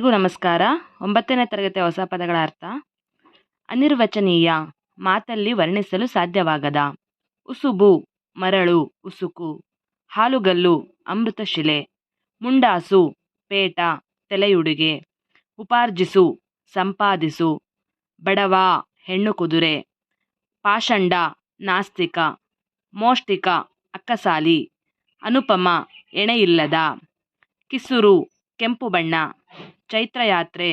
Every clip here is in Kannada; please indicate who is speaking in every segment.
Speaker 1: ಎಲ್ರಿಗೂ ನಮಸ್ಕಾರ. ಒಂಬತ್ತನೇ ತರಗತಿಯ ಹೊಸ ಪದಗಳ ಅರ್ಥ. ಅನಿರ್ವಚನೀಯ, ಮಾತಲ್ಲಿ ವರ್ಣಿಸಲು ಸಾಧ್ಯವಾಗದ. ಉಸುಬು, ಮರಳು, ಉಸುಕು. ಹಾಲುಗಲ್ಲು ಅಮೃತಶಿಲೆ ಮುಂಡಾಸು, ಪೇಟ, ತಲೆಯುಡುಗೆ. ಉಪಾರ್ಜಿಸು, ಸಂಪಾದಿಸು. ಬಡವ, ಹೆಣ್ಣು ಕುದುರೆ. ಪಾಷಂಡ, ನಾಸ್ತಿಕ. ಮೋಷ್ಟಿಕ, ಅಕ್ಕಸಾಲಿ. ಅನುಪಮ, ಎಣೆಯಿಲ್ಲದ. ಕಿಸುರು, ಕೆಂಪು ಬಣ್ಣ. ಚೈತ್ರಯಾತ್ರೆ,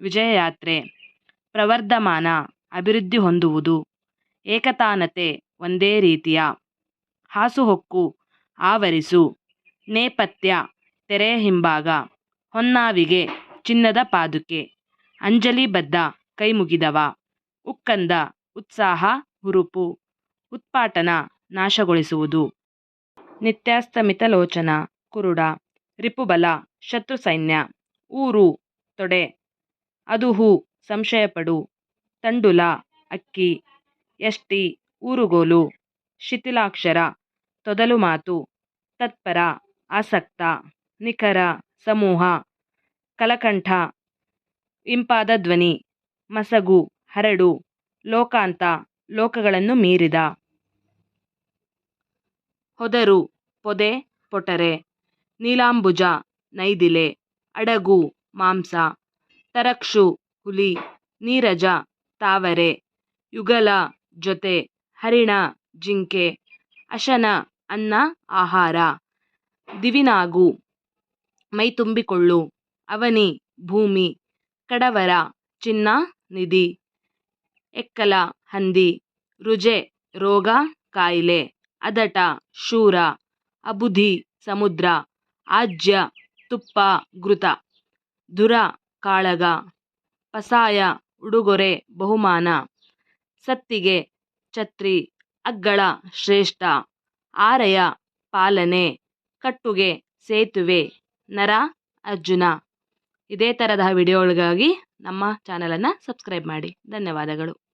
Speaker 1: ವಿಜಯಯಾತ್ರೆ, ಪ್ರವರ್ಧಮಾನ, ಅಭಿವೃದ್ಧಿ ಹೊಂದುವುದು, ಏಕತಾನತೆ ಒಂದೇ ರೀತಿಯ, ಹಾಸುಹೊಕ್ಕು, ಆವರಿಸು, ನೇಪಥ್ಯ, ತೆರೆ ಹಿಂಭಾಗ, ಹೊನ್ನಾವಿಗೆ ಚಿನ್ನದ ಪಾದುಕೆ ಕೈ ಮುಗಿದವ ಉಕ್ಕಂದ ಉತ್ಸಾಹ ಹುರುಪು, ಉತ್ಪಾಟನ ನಾಶಗೊಳಿಸುವುದು. ನಿತ್ಯಾಸ್ತಮಿತಲೋಚನ ಕುರುಡ, ರಿಪುಬಲ ಶತ್ರು ಸೈನ್ಯ ಊರು, ತೊಡೆ. ಅದುಹು ಸಂಶಯಪಡು. ತಂಡುಲ, ಅಕ್ಕಿ. ಯಷ್ಟಿ ಊರುಗೋಲು. ಶಿಥಿಲಾಕ್ಷರ, ತೊದಲು ಮಾತು. ತತ್ಪರ, ಆಸಕ್ತ. ನಿಖರ, ಸಮೂಹ. ಕಲಕಂಠ, ಇಂಪಾದ ಧ್ವನಿ. ಮಸಗು, ಹರಡು. ಲೋಕಾಂತ, ಲೋಕಗಳನ್ನು ಮೀರಿದ. ಹೊದರು, ಪೊದೆ, ಪೊಟರೆ. ನೀಲಾಂಬುಜ, ನೈದಿಲೆ. ಅಡಗು, ಮಾಂಸ, ತರಕ್ಷು, ಹುಲಿ, ನೀರಜ, ತಾವರೆ, ಯುಗಲ ಜೊತೆ, ಹರಿಣ, ಜಿಂಕೆ ಅಶನ ಅನ್ನ, ಆಹಾರ, ದಿವಿನಾಗು, ಮೈತುಂಬಿಕೊಳ್ಳು, ಅವನಿ, ಭೂಮಿ, ಕಡವರ, ಚಿನ್ನ, ನಿಧಿ, ಎಕ್ಕಲ, ಹಂದಿ, ರುಜೆ, ರೋಗ, ಕಾಯಿಲೆ, ಅದಟ, ಶೂರ, ಅಬುಧಿ, ಸಮುದ್ರ, ಆಜ್ಯ ತುಪ್ಪ, ಘೃತ ದುರ ಕಾಳಗ, ಪಸಾಯ, ಉಡುಗೊರೆ, ಬಹುಮಾನ, ಸತ್ತಿಗೆ, ಛತ್ರಿ, ಅಗ್ಗಳ, ಶ್ರೇಷ್ಠ, ಆರಯ, ಪಾಲನೆ, ಕಟ್ಟುಗೆ, ಸೇತುವೆ, ನರ, ಅರ್ಜುನ. ಇದೇ ಥರದ ವಿಡಿಯೋಗಳಿಗಾಗಿ ನಮ್ಮ ಚಾನಲನ್ನು ಸಬ್ಸ್ಕ್ರೈಬ್ ಮಾಡಿ. ಧನ್ಯವಾದಗಳು.